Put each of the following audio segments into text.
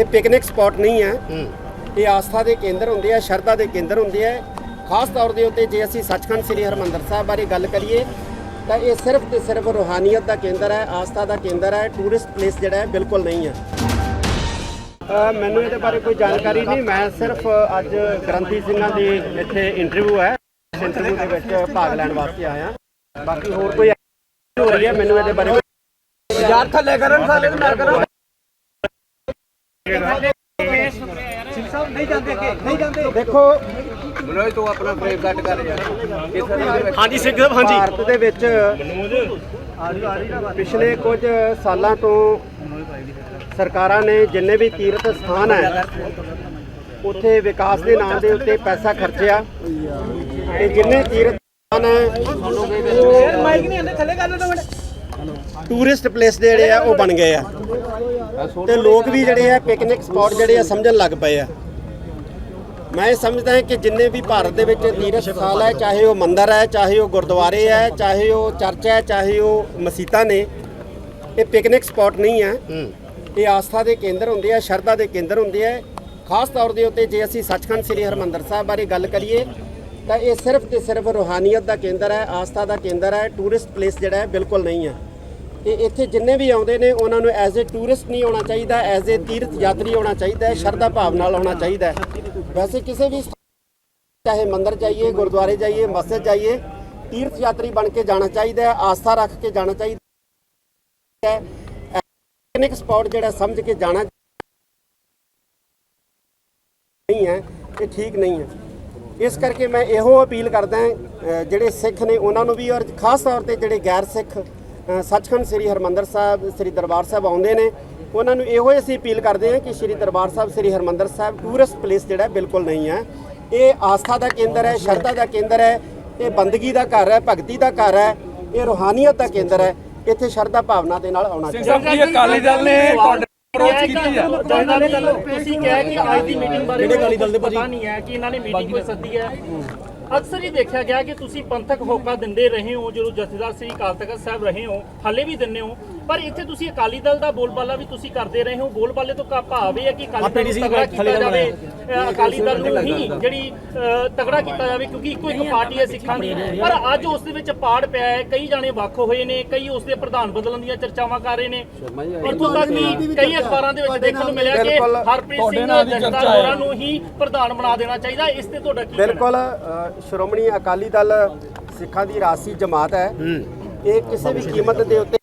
ਇਹ picnic spot ਨਹੀਂ ਹੈ। ਇਹ ਆਸਥਾ ਦੇ ਕੇਂਦਰ ਹੁੰਦੇ ਆ ਸ਼ਰਧਾ ਦੇ ਕੇਂਦਰ ਹੁੰਦੇ ਆ। ਖਾਸ ਤੌਰ ਦੇ ਉੱਤੇ ਜੇ ਅਸੀਂ ਸੱਚਖੰਡ ਸ੍ਰੀ ਹਰਮੰਦਰ ਸਾਹਿਬ ਬਾਰੇ ਗੱਲ ਕਰੀਏ ਤਾਂ ਇਹ ਸਿਰਫ ਤੇ ਸਿਰਫ ਰੂਹਾਨੀਅਤ ਦਾ ਕੇਂਦਰ ਹੈ ਆਸਥਾ ਦਾ ਕੇਂਦਰ ਹੈ ਟੂਰਿਸਟ ਪਲੇਸ ਜਿਹੜਾ ਹੈ ਬਿਲਕੁਲ ਨਹੀਂ ਹੈ। ਮੈਨੂੰ ਇਹਦੇ ਬਾਰੇ ਕੋਈ ਜਾਣਕਾਰੀ ਨਹੀਂ ਮੈਂ ਸਿਰਫ ਅੱਜ ਗ੍ਰੰਥੀ ਸਿੰਘਾਂ ਦੀ ਇੱਥੇ ਇੰਟਰਵਿਊ ਹੈ ਇੰਟਰਵਿਊ ਦੇ ਵਿੱਚ ਭਾਗ ਲੈਣ ਵਾਸਤੇ ਆਇਆ। ਬਾਕੀ ਹੋਰ ਕੋਈ ਹੋ ਰਹੀ ਹੈ ਮੈਨੂੰ ਇਹਦੇ ਬਾਰੇ ਯਾਰ ਥੱਲੇ ਕਰਨ ਸਾਲੇ ਨੂੰ ਨਾ ਕਰੋ। ਦੇਖੋ ਮਨੋਜ ਤੂੰ ਆਪਣਾ ਫਰੇਮ ਕੱਟ ਕਰ ਯਾਰ ਹਾਂਜੀ ਸਿੰਘ ਸਾਹਿਬ ਹਾਂਜੀ। ਭਾਰਤ ਦੇ ਵਿੱਚ ਪਿਛਲੇ ਕੁਝ ਸਾਲਾਂ ਤੋਂ ਸਰਕਾਰਾਂ ਨੇ ਜਿੰਨੇ ਵੀ ਤੀਰਥ ਸਥਾਨ ਹੈ ਉੱਥੇ ਵਿਕਾਸ ਦੇ ਨਾਮ ਦੇ ਉੱਤੇ ਪੈਸਾ ਖਰਚਿਆ। ਤੇ ਜਿੰਨੇ ਤੀਰਥ ਸਥਾਨ ਹੈ ਮਾਈਕ ਨਹੀਂ ਆਂਦੇ ਥੱਲੇ ਕਰ ਲਓ ਮਿੰਟ ਟੂਰਿਸਟ ਪਲੇਸ ਜਿਹੜੇ ਆ ਉਹ ਬਣ ਗਏ ਆ। ਤੇ ਲੋਕ ਵੀ ਜਿਹੜੇ ਆ ਪਿਕਨਿਕ ਸਪੌਟ ਜਿਹੜੇ ਆ ਸਮਝਣ ਲੱਗ ਪਏ ਆ। ਮੈਂ ਸਮਝਦਾ ਹਾਂ ਕਿ ਜਿੰਨੇ ਵੀ ਭਾਰਤ ਦੇ ਵਿੱਚ ਤੀਰਥ ਸਥਾਨ ਹੈ ਚਾਹੇ ਉਹ ਮੰਦਿਰ ਹੈ ਚਾਹੇ ਉਹ ਗੁਰਦੁਆਰੇ ਹੈ ਚਾਹੇ ਉਹ ਚਰਚ ਹੈ ਚਾਹੇ ਉਹ ਮਸੀਤਾਂ ਨੇ ਇਹ ਪਿਕਨਿਕ ਸਪੌਟ ਨਹੀਂ ਹੈ। ਇਹ ਆਸਥਾ ਦੇ ਕੇਂਦਰ ਹੁੰਦੇ ਆ ਸ਼ਰਧਾ ਦੇ ਕੇਂਦਰ ਹੁੰਦੇ ਆ। ਖਾਸ ਤੌਰ ਦੇ ਉੱਤੇ ਜੇ ਅਸੀਂ ਸੱਚਖੰਡ ਸ੍ਰੀ ਹਰਮੰਦਰ ਸਾਹਿਬ ਬਾਰੇ ਗੱਲ ਕਰੀਏ ਤਾਂ ਇਹ ਸਿਰਫ ਤੇ ਸਿਰਫ ਰੂਹਾਨੀਅਤ ਦਾ ਕੇਂਦਰ ਹੈ ਆਸਥਾ ਦਾ ਕੇਂਦਰ ਹੈ ਟੂਰਿਸਟ ਪਲੇਸ ਜਿਹੜਾ ਹੈ ਬਿਲਕੁਲ ਨਹੀਂ ਹੈ ਤੇ ਇੱਥੇ ਜਿੰਨੇ ਵੀ ਆਉਂਦੇ ਨੇ, ਉਹਨਾਂ ਨੂੰ ਐਜ਼ ਅ ਟੂਰਿਸਟ ਨਹੀਂ ਆਉਣਾ ਚਾਹੀਦਾ ਐਜ਼ ਅ ਤੀਰਥ ਯਾਤਰੀ ਆਉਣਾ ਚਾਹੀਦਾ ਹੈ, ਸ਼ਰਧਾ ਭਾਵ ਨਾਲ ਆਉਣਾ ਚਾਹੀਦਾ ਹੈ। ਵੈਸੇ ਕਿਸੇ ਵੀ ਚਾਹੇ ਮੰਦਰ ਜਾਈਏ, ਗੁਰਦੁਆਰੇ ਜਾਈਏ, ਮਸਜਿਦ ਜਾਈਏ, ਤੀਰਥ ਯਾਤਰੀ ਬਣ ਕੇ ਜਾਣਾ ਚਾਹੀਦਾ ਹੈ, ਆਸਥਾ ਰੱਖ ਕੇ ਜਾਣਾ ਚਾਹੀਦਾ ਹੈ। ਪਿਕਨਿਕ ਸਪੌਟ ਜਿਹੜਾ ਸਮਝ ਕੇ ਜਾਣਾ ਨਹੀਂ ਹੈ, ਇਹ ਠੀਕ ਨਹੀਂ ਹੈ। ਇਸ ਕਰਕੇ ਮੈਂ ਇਹੋ ਅਪੀਲ ਕਰਦਾ ਜਿਹੜੇ ਸਿੱਖ ਨੇ, ਉਹਨਾਂ ਨੂੰ ਵੀ ਔਰ ਖਾਸ ਤੌਰ ਤੇ ਜਿਹੜੇ ਗੈਰ ਸਿੱਖ ਸੱਚਖੰਡ ਸ੍ਰੀ ਹਰਮੰਦਰ ਸਾਹਿਬ ਸ੍ਰੀ ਦਰਬਾਰ ਸਾਹਿਬ ਆਉਂਦੇ ਨੇ। ਉਹਨਾਂ ਨੂੰ ਇਹੋ ਅਸੀਂ ਅਪੀਲ ਕਰਦੇ ਹਾਂ ਕਿ ਸ੍ਰੀ ਦਰਬਾਰ ਸਾਹਿਬ ਸ੍ਰੀ ਹਰਮੰਦਰ ਸਾਹਿਬ ਟੂਰਿਸਟ ਪਲੇਸ ਜਿਹੜਾ ਬਿਲਕੁਲ ਨਹੀਂ ਹੈ। ਇਹ ਆਸਥਾ ਦਾ ਕੇਂਦਰ ਹੈ ਸ਼ਰਧਾ ਦਾ ਕੇਂਦਰ ਹੈ ਇਹ ਬੰਦਗੀ ਦਾ ਘਰ ਹੈ ਭਗਤੀ ਦਾ ਘਰ ਹੈ ਇਹ ਰੂਹਾਨੀਅਤ ਦਾ ਕੇਂਦਰ ਹੈ। ਇੱਥੇ ਸ਼ਰਧਾ ਭਾਵਨਾ ਦੇ ਨਾਲ ਆਉਣਾ ਚਾਹੀਦਾ। ਸਭ ਜੀ ਅਕਾਲੀ ਦਲ ਨੇ ਅਪਰੋਚ ਕੀਤੀ ਆ ਤੁਸੀਂ ਕਿਹਾ ਕਿ ਅੱਜ ਦੀ ਮੀਟਿੰਗ ਬਾਰੇ ਕਿਹੜੇ ਅਕਾਲੀ ਦਲ ਦੇ ਪਤਾ ਨਹੀਂ ਹੈ ਕਿ ਇਹਨਾਂ ਨੇ ਮੀਟਿੰਗ ਕੋਈ ਸੱਦੀ ਹੈ। ਅਕਸਰ ਹੀ ਦੇਖਿਆ ਗਿਆ ਕਿ ਤੁਸੀਂ ਪੰਥਕ ਹੋਕਾ ਦਿੰਦੇ ਰਹੇ ਹੋ, ਜਦੋਂ ਜਥੇਦਾਰ ਸ੍ਰੀ ਅਕਾਲ ਤਖਤ ਸਾਹਿਬ ਰਹੇ ਹੋ ਹਾਲੇ ਵੀ ਦਿੰਦੇ ਹੋ। ਪਰ ਇੱਥੇ ਤੁਸੀਂ ਅਕਾਲੀ ਦਲ ਦਾ ਬੋਲਬਾਲਾ ਵੀ ਤੁਸੀਂ ਕਰਦੇ ਰਹੇ ਹੋ। ਬੋਲਬਾਲੇ ਤੋਂ ਕਾ ਭਾਵ ਇਹ ਹੈ ਕਿ ਅਕਾਲੀ ਦਲ ਨੂੰ ਤਗੜਾ ਕੀਤਾ ਜਾਵੇ। ਅਕਾਲੀ ਦਲ ਨੂੰ ਹੀ ਜਿਹੜੀ ਤਗੜਾ ਕੀਤਾ ਜਾਵੇ ਕਿਉਂਕਿ ਇੱਕੋ ਇੱਕ ਪਾਰਟੀ ਹੈ ਸਿੱਖਾਂ ਦੀ। ਪਰ ਅੱਜ ਉਸ ਦੇ ਵਿੱਚ ਪਾੜ ਪਿਆ ਹੈ। ਕਈ ਜਾਣੇ ਵੱਖ ਹੋਏ ਨੇ ਕਈ ਉਸ ਦੇ ਪ੍ਰਧਾਨ ਬਦਲਣ ਦੀਆਂ ਚਰਚਾਵਾਂ ਕਰ ਰਹੇ ਨੇ। ਇੱਥੋਂ ਤੱਕ ਕਿ ਕਈ ਅਖਬਾਰਾਂ ਦੇ ਵਿੱਚ ਦੇਖਣ ਨੂੰ ਮਿਲਿਆ ਕਿ। ਹਰਪ੍ਰੀਤ ਸਿੰਘ ਜਥੇਦਾਰ ਹੋਰਾਂ ਨੂੰ ਹੀ ਪ੍ਰਧਾਨ ਬਣਾ ਦੇਣਾ ਚਾਹੀਦਾ। ਇਸ ਤੇ ਤੁਹਾਡਾ ਕੀ? ਬਿਲਕੁਲ ਸ਼੍ਰੋਮਣੀ ਅਕਾਲੀ ਦਲ ਸਿੱਖਾਂ ਦੀ ਰਾਸੀ ਜਮਾਤ ਹੈ। ਇਹ ਕਿਸੇ ਵੀ ਕੀਮਤ ਦੇ ਉੱਤੇ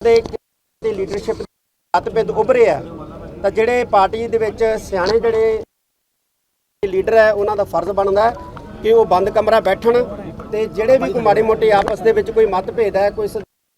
ਦੇ ਦੀ ਲੀਡਰਸ਼ਿਪ ਮਤਭੇਦ ਉਭਰੇ ਆ, ਤਾਂ ਜਿਹੜੇ ਪਾਰਟੀ ਦੇ ਵਿੱਚ ਸਿਆਣੇ ਜਿਹੜੇ ਲੀਡਰ ਹੈ, ਉਹਨਾਂ ਦਾ ਫਰਜ਼ ਬਣਦਾ ਹੈ ਕਿ ਉਹ ਬੰਦ ਕਮਰਾ ਬੈਠਣ ਤੇ ਜਿਹੜੇ ਵੀ ਕੋਈ ਮਾੜੇ ਮੋਟੇ ਆਪਸ ਦੇ ਵਿੱਚ ਕੋਈ ਮਤਭੇਦ ਹੈ, ਕੋਈ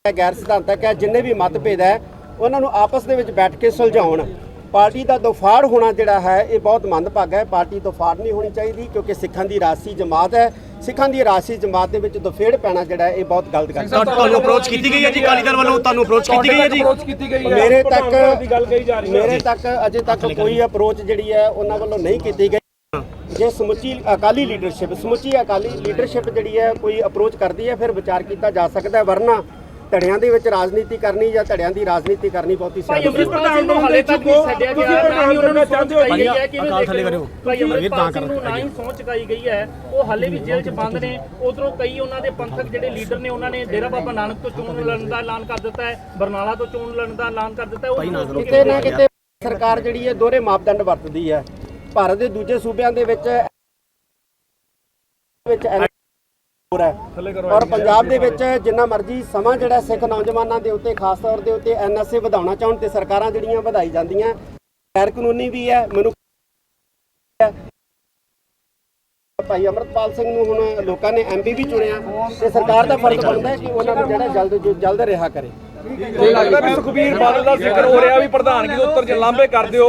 ਗੈਰ ਸਿਧਾਂਤਕ ਹੈ, ਜਿੰਨੇ ਵੀ ਮਤਭੇਦ ਹੈ, ਉਹਨਾਂ ਨੂੰ ਆਪਸ ਦੇ ਵਿੱਚ ਬੈਠ ਕੇ ਸੁਲਝਾਉਣ। ਪਾਰਟੀ ਦਾ ਦਫਾੜ ਹੋਣਾ ਜਿਹੜਾ ਹੈ ਇਹ ਬਹੁਤ ਮੰਦਭਾਗਾ ਹੈ। ਪਾਰਟੀ ਦਫਾੜ ਨਹੀਂ ਹੋਣੀ ਚਾਹੀਦੀ ਕਿਉਂਕਿ ਸਿੱਖਾਂ ਦੀ ਰਾਸੀ ਜਮਾਤ ਹੈ। ਸਿੱਖਾਂ ਦੀ ਰਾਸੀ ਜਮਾਤ ਦੇ ਵਿੱਚ ਦਫੇੜ ਪੈਣਾ ਜਿਹੜਾ ਹੈ ਇਹ ਬਹੁਤ ਗਲਤ ਗੱਲ ਹੈ। ਤੁਹਾਨੂੰ ਅਪਰੋਚ ਕੀਤੀ ਗਈ ਹੈ ਜੀ? ਅਕਾਲੀ ਦਲ ਵੱਲੋਂ ਤੁਹਾਨੂੰ ਅਪਰੋਚ ਕੀਤੀ ਗਈ ਹੈ ਜੀ? ਅਪਰੋਚ ਕੀਤੀ ਗਈ ਹੈ। ਮੇਰੇ ਤੱਕ ਮੇਰੇ ਤੱਕ ਅਜੇ ਤੱਕ ਕੋਈ ਅਪਰੋਚ ਜਿਹੜੀ ਹੈ ਉਹਨਾਂ ਵੱਲੋਂ ਨਹੀਂ ਕੀਤੀ ਗਈ। ਜੇ ਸਮੁੱਚੀ ਅਕਾਲੀ ਲੀਡਰਸ਼ਿਪ ਸਮੁੱਚੀ ਅਕਾਲੀ ਲੀਡਰਸ਼ਿਪ ਜਿਹੜੀ ਹੈ ਕੋਈ ਅਪਰੋਚ ਕਰਦੀ ਹੈ ਫਿਰ ਵਿਚਾਰ ਕੀਤਾ ਜਾ ਸਕਦਾ ਹੈ। ਵਰਨਾ ਧੜਿਆਂ ਦੇ ਵਿੱਚ ਰਾਜਨੀਤੀ ਕਰਨੀ ਜਾਂ ਧੜਿਆਂ ਦੀ ਰਾਜਨੀਤੀ ਕਰਨੀ ਬਹੁਤੀ ਭਾਈ ਸਿਆਣੀ ਅੰਮ੍ਰਿਤਪਾਲ ਸਿੰਘ ਨੂੰ ਹਾਲੇ ਤੱਕ ਨਹੀਂ ਛੱਡਿਆ ਗਿਆ ਨਾ ਹੀ ਉਹਨਾਂ ਨੂੰ ਚੁਕਾਈ ਗਈ ਹੈ ਕਿਵੇਂ ਦੇਖਦੇ ਹੋ ਭਾਈ ਅੰਮ੍ਰਿਤਪਾਲ ਸਿੰਘ ਨੂੰ ਨਾ ਹੀ ਸਹੁੰ ਚੁਕਾਈ ਗਈ ਹੈ। ਉਹ ਹਾਲੇ ਵੀ ਜੇਲ੍ਹ 'ਚ ਬੰਦ ਨੇ। ਉਧਰੋਂ ਕਈ ਉਹਨਾਂ ਦੇ ਪੰਥਕ ਜਿਹੜੇ ਲੀਡਰ ਨੇ ਉਹਨਾਂ ਨੇ ਡੇਰਾ ਬਾਬਾ ਨਾਨਕ ਤੋਂ ਚੋਣ ਲੜਨ ਦਾ ਐਲਾਨ ਕਰ ਦਿੱਤਾ ਹੈ ਬਰਨਾਲਾ ਤੋਂ ਚੋਣ ਲੜਨ ਦਾ ਐਲਾਨ ਕਰ ਦਿੱਤਾ ਹੈ। ਉਹ ਕਿਤੇ ਨਾ ਕਿਤੇ ਸਰਕਾਰ ਜਿਹੜੀ ਹੈ ਦੋਹਰੇ ਮਾਪਦੰਡ ਵਰਤਦੀ ਹੈ। ਭਾਰਤ ਦੇ ਦੂਜੇ ਸੂਬਿਆਂ ਦੇ ਵਿੱਚ ਵਿੱਚ ਹੈ। ਔਰ ਪੰਜਾਬ ਦੇ ਵਿੱਚ ਜਿੰਨਾ ਮਰਜ਼ੀ ਸਮਾਂ ਜਿਹੜਾ ਸਿੱਖ ਨੌਜਵਾਨਾਂ ਦੇ ਉੱਤੇ ਖਾਸ ਤੌਰ ਦੇ ਉੱਤੇ ਐਨਐਸਏ ਵਧਾਉਣਾ ਚਾਹਣ ਤੇ ਸਰਕਾਰਾਂ ਜਿਹੜੀਆਂ ਵਧਾਈ ਜਾਂਦੀਆਂ ਗੈਰ ਕਾਨੂੰਨੀ ਵੀ ਹੈ ਮੈਨੂੰ ਭਾਈ ਅਮਰਤਪਾਲ ਸਿੰਘ ਨੂੰ ਹੁਣ ਲੋਕਾਂ ਨੇ ਐਮਪੀ ਵੀ ਚੁਣਿਆ ਤੇ ਸਰਕਾਰ ਦਾ ਫਰਜ਼ ਬਣਦਾ ਹੈ ਕਿ ਉਹਨਾਂ ਨੂੰ ਜਿਹੜਾ ਜਲਦ ਜਲਦ ਰਿਹਾ ਕਰੇ। ਲੱਗਦਾ ਵੀ ਸੁਖਬੀਰ ਬਾਦਲ ਦਾ ਜ਼ਿਕਰ ਹੋ ਰਿਹਾ ਵੀ ਪ੍ਰਧਾਨਗੀ ਦੇ ਉੱਤਰ ਜੇ ਲਾਂਭੇ ਕਰ ਦਿਓ।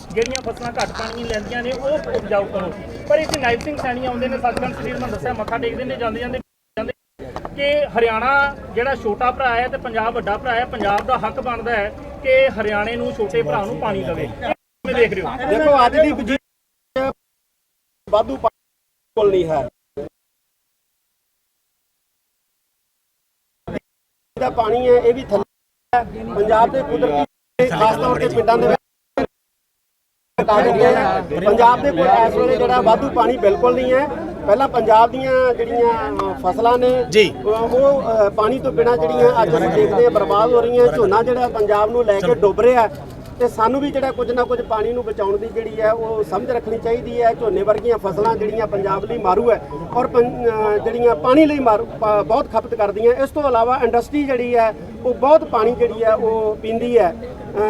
ਜਿਹੜੀਆਂ ਫਸਲਾਂ ਘੱਟ ਪਾਣੀ ਲੈਂਦੀਆਂ ਨੇ, ਉਹ ਉਪਜਾਊ ਕਰੋ। ਪਰ ਇੱਥੇ ਨਾਇਬ ਸਿੰਘ ਸੈਣੀ ਆਉਂਦੇ ਨੇ, ਸੱਚਖੰਡ ਸਰੀਰ ਮੈਂ ਦੱਸਿਆ, ਮੱਥਾ ਟੇਕਦੇ ਨੇ, ਜਾਂਦੇ ਜਾਂਦੇ ਕਿ ਹਰਿਆਣਾ ਜਿਹੜਾ ਛੋਟਾ ਭਰਾ ਹੈ ਤੇ ਪੰਜਾਬ ਵੱਡਾ ਭਰਾ ਹੈ, ਪੰਜਾਬ ਦਾ ਹੱਕ ਬਣਦਾ ਹੈ ਕਿ ਹਰਿਆਣੇ ਨੂੰ ਛੋਟੇ ਭਰਾ ਨੂੰ ਪਾਣੀ ਦੇਵੇ। ਕਿਵੇਂ ਦੇਖ ਰਹੇ ਹੋ। ਦੇਖੋ, ਅੱਜ ਦੀ ਵਜੀਦ ਵਾਧੂ ਕੋਲ ਨਹੀਂ ਹੈ। ਦਾ ਪਾਣੀ ਹੈ, ਇਹ ਵੀ ਥੱਲੇ ਪੰਜਾਬ ਦੇ ਕੁਦਰਤੀ, ਖਾਸ ਤੌਰ ਤੇ ਪਿੰਡਾਂ ਦੇ ਘਟਾ ਦਿੱਤੀਆਂ ਹੈ। ਪੰਜਾਬ ਦੇ ਕੋਲ ਇਸ ਵੇਲੇ ਜਿਹੜਾ ਵਾਧੂ ਪਾਣੀ ਬਿਲਕੁਲ ਨਹੀਂ ਹੈ ਪਹਿਲਾਂ ਪੰਜਾਬ ਦੀਆਂ ਜਿਹੜੀਆਂ ਫਸਲਾਂ ਨੇ ਜੀ। ਉਹ ਪਾਣੀ ਤੋਂ ਬਿਨਾਂ ਜਿਹੜੀਆਂ ਅੱਜ ਅਸੀਂ ਦੇਖਦੇ ਹਾਂ ਬਰਬਾਦ ਹੋ ਰਹੀਆਂ ਝੋਨਾ ਜਿਹੜਾ ਪੰਜਾਬ ਨੂੰ ਲੈ ਕੇ ਡੁੱਬ ਰਿਹਾ ਤੇ ਸਾਨੂੰ ਵੀ ਜਿਹੜਾ ਕੁਝ ਨਾ ਕੁਝ ਪਾਣੀ ਨੂੰ ਬਚਾਉਣ ਦੀ ਜਿਹੜੀ ਹੈ ਉਹ ਸਮਝ ਰੱਖਣੀ ਚਾਹੀਦੀ ਹੈ ਝੋਨੇ ਵਰਗੀਆਂ ਫਸਲਾਂ ਜਿਹੜੀਆਂ ਪੰਜਾਬ ਲਈ ਮਾਰੂ ਹੈ ਔਰ ਜਿਹੜੀਆਂ ਪਾਣੀ ਲਈ ਮਾਰੂ ਬਹੁਤ ਖਪਤ ਕਰਦੀਆਂ ਇਸ ਤੋਂ ਇਲਾਵਾ ਇੰਡਸਟਰੀ ਜਿਹੜੀ ਹੈ ਉਹ ਬਹੁਤ ਪਾਣੀ ਜਿਹੜੀ ਹੈ ਉਹ ਪੀਂਦੀ ਹੈ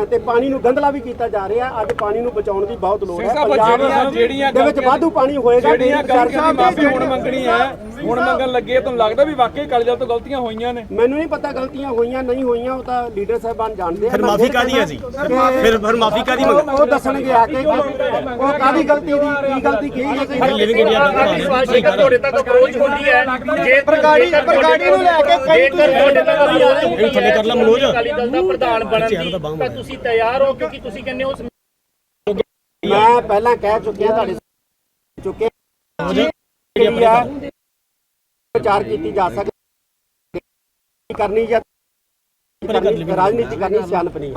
ਤੇ ਪਾਣੀ ਨੂੰ ਗੰਧਲਾ ਵੀ ਕੀਤਾ ਜਾ ਰਿਹਾ। ਅੱਜ ਪਾਣੀ ਨੂੰ ਬਚਾਉਣ ਦੀ ਬਹੁਤ ਲੋੜ ਹੈ। ਜਿਹੜੀਆਂ ਦੇ ਵਿੱਚ ਵਾਧੂ ਪਾਣੀ ਹੋਏਗਾ ਜਿਹੜੀਆਂ ਗਲਤੀਆਂ ਮਾਫੀ ਹੁਣ ਮੰਗਣੀ ਹੈ ਹੁਣ ਮੰਗਣ ਲੱਗੇ ਤੁਹਾਨੂੰ ਲੱਗਦਾ ਵੀ ਵਾਕਈ ਦਲ ਤੋਂ ਗਲਤੀਆਂ ਹੋਈਆਂ ਨੇ? ਮੈਨੂੰ ਨਹੀਂ ਪਤਾ ਗਲਤੀਆਂ ਹੋਈਆਂ ਨਹੀਂ ਹੋਈਆਂ ਉਹ ਤਾਂ ਲੀਡਰ ਸਾਹਿਬਾਨ ਜਾਣਦੇ ਆ ਫਿਰ ਮਾਫੀ ਕਾਦੀ ਹੈ ਜੀ? ਫਿਰ ਫਿਰ ਮਾਫੀ ਕਾਦੀ ਮੰਗ ਉਹ ਦੱਸਣਗੇ ਆ ਕੇ ਉਹ ਕਾਦੀ ਗਲਤੀ ਦੀ ਕੀ ਗਲਤੀ ਕੀ ਹੈ ਕੀ ਲਿਵਿੰਗ ਇੰਡੀਆ ਦਾ ਤੁਹਾਡੇ ਤੱਕ ਅਪਰੋਚ ਹੁੰਦੀ ਹੈ। ਜੇ ਪ੍ਰਗਾੜੀ ਪ੍ਰਗਾੜੀ ਨੂੰ ਲੈ ਕੇ ਕਈ ਤੁਹਾਡੇ ਤੱਕ ਅਪਰੋਚ ਥੱਲੇ ਕਰ ਲਾ ਹੈ ਮਨੋਜ। ਅਕਾਲੀ ਦਲ ਦਾ ਪ੍ਰਧਾਨ ਬਣਨ ਦੀ ਤਾਂ ਤੁਸੀਂ ਤਿਆਰ ਹੋ ਕਿਉਂਕਿ ਤੁਸੀਂ ਕਹਿੰਦੇ ਹੋ ਮੈਂ ਪਹਿਲਾਂ ਕਹਿ ਚੁੱਕਿਆ ਤੁਹਾਡੇ ਚੁੱਕੇ ਜਿਹੜੀ ਆ ਵਿਚਾਰ ਕੀਤੀ ਜਾ ਸਕਦੀ ਕਰਨੀ ਜਾਂ ਰਾਜਨੀਤੀ ਕਰਨੀ ਸਿਆਣਪ ਨਹੀਂ।